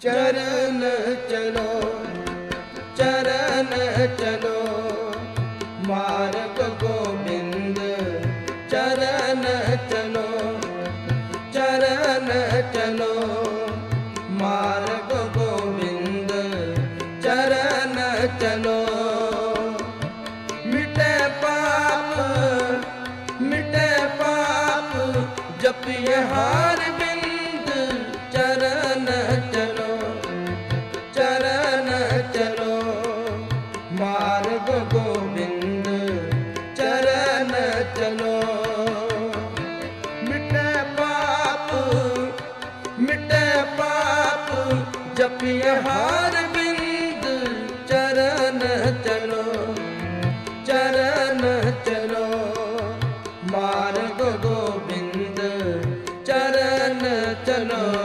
ਚਰਨ ਚਲੋ ਚਰਨ ਚਲੋ। ਮਾਰਗ ਗੋਬਿੰਦ, ਚਰਨ ਚਲੋ ਚਰਨ ਚਲੋ। ਮਾਰਗ ਗੋਬਿੰਦ, ਚਰਨ ਚਲੋ। ਮਿਟੇ ਪਾਪ ਮਿਟੇ ਪਾਪ, ਜਪਿਏ ਹਰ ਗੋਬਿੰਦ ਚਰਨ ਚਲੋ। ਮਿਟੇ ਪਾਪ ਮਿਟੇ ਪਾਪ ਜਪਿਏ ਹਰ ਬਿੰਦ ਚਰਨ ਚਲੋ। ਚਰਨ ਚਲੋ। ਮਾਰਗ ਗੋਬਿੰਦ ਚਰਨ ਚਲੋ।